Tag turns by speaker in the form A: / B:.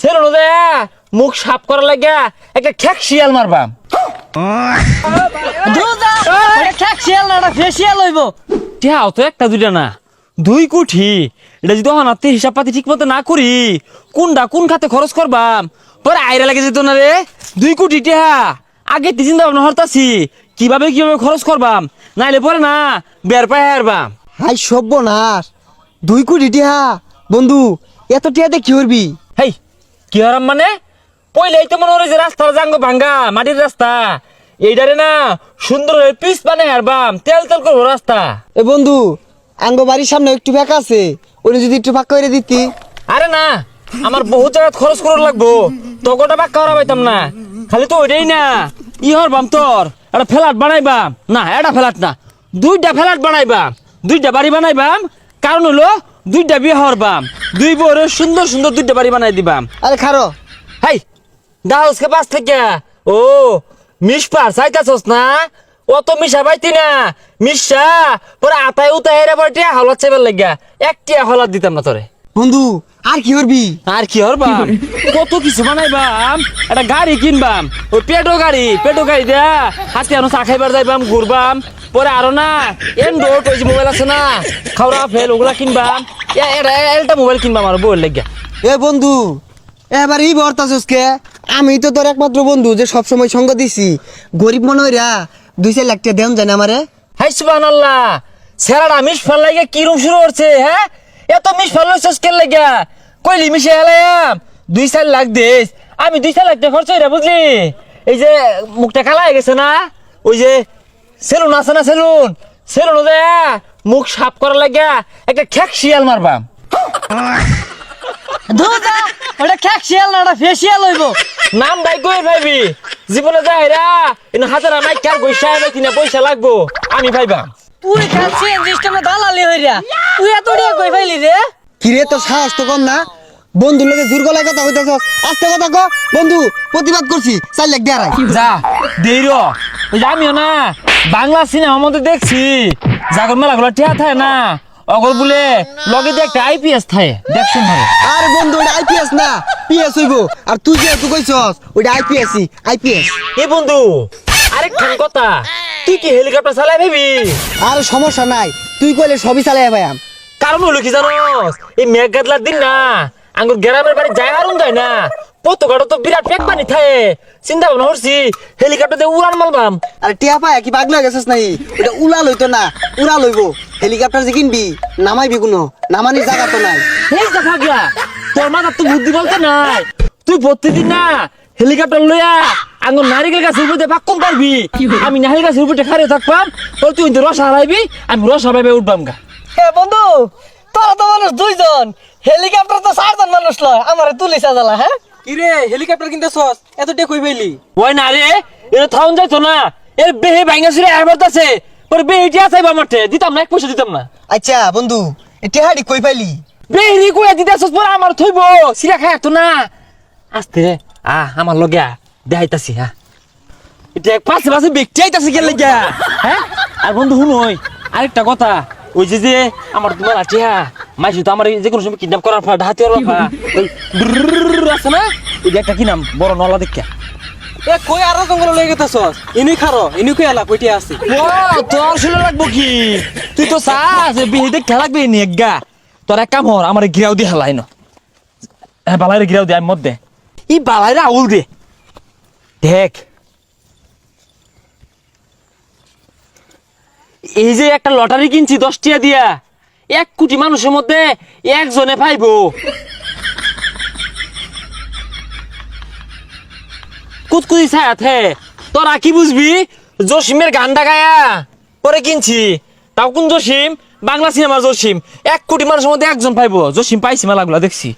A: Salon দে মুখ সাফ করার লাগা একটা ঠেক শিয়াল মারবাম।
B: এটা ফ্যাক্সিয়াল না এটা ফেসিয়াল হইব।
A: টিহাও তো একটা দুইটা না। দুই কোটি এটা যদি হনাতে হিসাব পাতি ঠিক মতো না করি কোনটা কোন খাতে খরচ করবাম? পরে আইরা লাগে যেত না রে। দুই কোটি টিহা আগে তি চিন্তা ভাবনা হরতাছি। কীভাবে কীভাবে খরচ করবাম? নাইলে পরে না বের পায় হারবাম।
C: হাই সর্বনাশ দুই কোটি টিহা বন্ধু এত টিহাতে কি করবি?
A: হেই কি হারাম মানে? পয়লাই তো মনে হয় যে রাস্তার জাঙ্গ ভাঙ্গা মাটির রাস্তা। এইটারে না সুন্দর হয়ে পিস বানাই হারবাম তেল তেল করব রাস্তা।
C: এ বন্ধু আঙ্গ বাড়ির সামনে একটু ফাঁকা আছে ওটা যদি একটু ফাঁকা করে দিতি।
A: আরে না আমার বহুত জায়গা খরচ করার লাগবো। তগটা বাক্কা করা পাইতাম না। খালি তো ওইটাই না। ই হরবাম তোর একটা ফ্ল্যাট বানাইবাম না এটা ফ্ল্যাট না দুইটা ফ্ল্যাট বানাইবাম দুইটা বাড়ি বানাইবাম কারণ হলো দুইটা বিয়ে হরবাম দুই বউরে সুন্দর সুন্দর দুইটা বাড়ি বানাই দিবাম।
C: আরে খারো।
A: হাই দাউসকে পাস থেকে। ও মিস পার চাইতাছস না? অত মিশা পাইতি না। মিশা পরে আতায় উতায় পরে টিয়া হলাত চাইবার লাগিয়া এক টিয়া হলাত দিতাম না তোরে।
C: বন্ধু আর কি করবি?
A: আর কি হরবাম কত কিছু বানাইবাম একটা গাড়ি কিনবাম। ওই পেটো গাড়ি পেটো গাড়ি দেয়া হাতে আনো চা খাইবার যাইবাম ঘুরবাম। পরে আরও না এন্ড্রয়েড ওই যে মোবাইল আছে না খাওয়া ফেল ওগুলা কিনবাম। এটা মোবাইল কিনবাম আর বউয়ের লাগিয়া।
C: এ বন্ধু এবার ই এই বর্তাছসকে আমি তো তোর একমাত্র বন্ধু যে সবসময় সঙ্গ দিছি। গরিব মনে হইরা দুই চার লাখ টাকা দেন যায় না আমারে।
A: হাই সুবান আল্লাহ সেরাটা মিস ফেল লাগে কি রূপ শুরু করছে হ্যাঁ এত মিস ফেল হচ্ছে কেন লাগে কইলি মিশে হেলাম দুই চার লাখ দিস। আমি দুই চার লাখ টাকা খরচ হইরা বুঝলি? এই যে মুখটা কালা হয়ে গেছে না? ওই যে সেলুন আছে না সেলুন? সেলুন দে মুখ সাফ করার লাগে একটা ঠেক শিয়াল মারবাম
B: দুধা এটা ফ্যাক্সিয়াল না এটা ফেসিয়াল হইব।
A: নাম দাই কই ভাইবি? জীবনে যাই রা ইন হাজার নাই কার পয়সা আইবে না পয়সা লাগবো আমি ভাইবাম
B: তুই সিএন সিস্টেমে দালালি হইরা তুই এত টাকা কই ফাইলি রে?
C: কি রে তোর সাহস তো কম না? বন্ধুর লোকে জোর গলায় কথা হইতেছ আস্তে কথা ক। বন্ধু প্রতিবাদ করছি। চার লাখ দেয়ারাই
A: যা দেই র। ওই যে আমিও না বাংলা সিনেমার মধ্যে দেখছি জাগর মেলাগুলো টিয়া থাকে না অগর বলে লগে দিয়ে একটা আইপিএস থাকে দেখছেন ভাই।
C: আর বন্ধু ওটা আইপিএস না পিএস হইব। আর তুই যেহেতু কইছস ওটা আইপিএস আইপিএস
A: এ বন্ধু আরেকখান কথা তুই কি হেলিকপ্টার চালাই ভাবি
C: আর সমস্যা নাই তুই কইলে সবই চালাই ভাইয়াম
A: কারণ হলো কি জানোস এই মেঘ গাদলার দিন না আঙ্গুর গ্রামের বাড়ি যায় হারুন যায় না পতকাটা তো বিরাট পেক বানি থাকে। চিন্তা ভাবনা করছি হেলিকপ্টার দিয়ে উড়ান মারবাম।
C: আর টিয়া পায় কি পাগলা গেছিস নাই ওটা উড়া লইতো না উড়া লইব। হেলিকপ্টার যে কিনবি নামাইবি কোনো নামানির জায়গা তো নাই।
A: এই যে ভাগলা তোর মাথার তো বুদ্ধি বলতে নাই। তুই প্রতিদিন না হেলিকপ্টার লইয়া আঙ্গুর নারিকেল গাছের উপরে ভাগ কম পারবি আমি নারিকেল গাছের উপরে খারে থাকবাম তোর তুই কিন্তু রস হারাইবি আমি রস হারাইবে উঠবাম গা।
B: হে বন্ধু তোরা তো মানুষ দুইজন। হেলিকপ্টার তো চারজন মানুষ লয় আমারে তুলি সাজালা হ্যাঁ?
D: কিরে হেলিকপ্টার কিনতে সস এত টেক হই পাইলি?
A: ওই না রে এটা থাউন যাইতো না। এর বেহে ভাঙা ছিল এবার আছে। পরে বেহেটি আছে মাঠে দিতাম না এক পয়সা দিতাম না।
C: আচ্ছা বন্ধু এ টেহাড়ি কই পাইলি?
A: বেহেরি কইয়া দিতে আসছ পরে আমার থইব সিরা খাই তো না। আস্তে আ আমার লগে দেখাইতাছি হ্যাঁ এটা পাশে পাশে ব্যক্তি আইতাছে গেলে গিয়া হ্যাঁ আর বন্ধু শুনই আরেকটা কথা। ওই যে যে আমার তোমার আছে হ্যাঁ মাইসু তো আমার যে কোনো সময় কিডন্যাপ করার হাতে ওর আছে না? একটা কি নাম? বড় নলা দেখা।
D: এ কই আরও জঙ্গল লই গেতে সস ইনুই খারো ইনুই কই আলা কইতে আছে?
A: ও তোর শুনে লাগবো কি? তুই তো চাস নি গা তোর এক কাম হর আমার গিরাও দিয়ে হেলাই ন হ্যাঁ বালাইরে গিরাও দে আমি মত দে। ই বালাইরে আউল দে দেখ। এই যে একটা লটারি কিনছি দশ টিয়া দিয়া। এক কোটি মানুষের মধ্যে একজনে পাইব। কুতকুতি ছায়াতে তোরা কি বুঝবি? জসিমের গানটা গায়া, পরে কিনছি। তাও কোন জসিম? বাংলা সিনেমার জসিম। এক কোটি মানুষের মধ্যে একজন পাইব। জসিম পাইছি মেলাগুলা, দেখছি।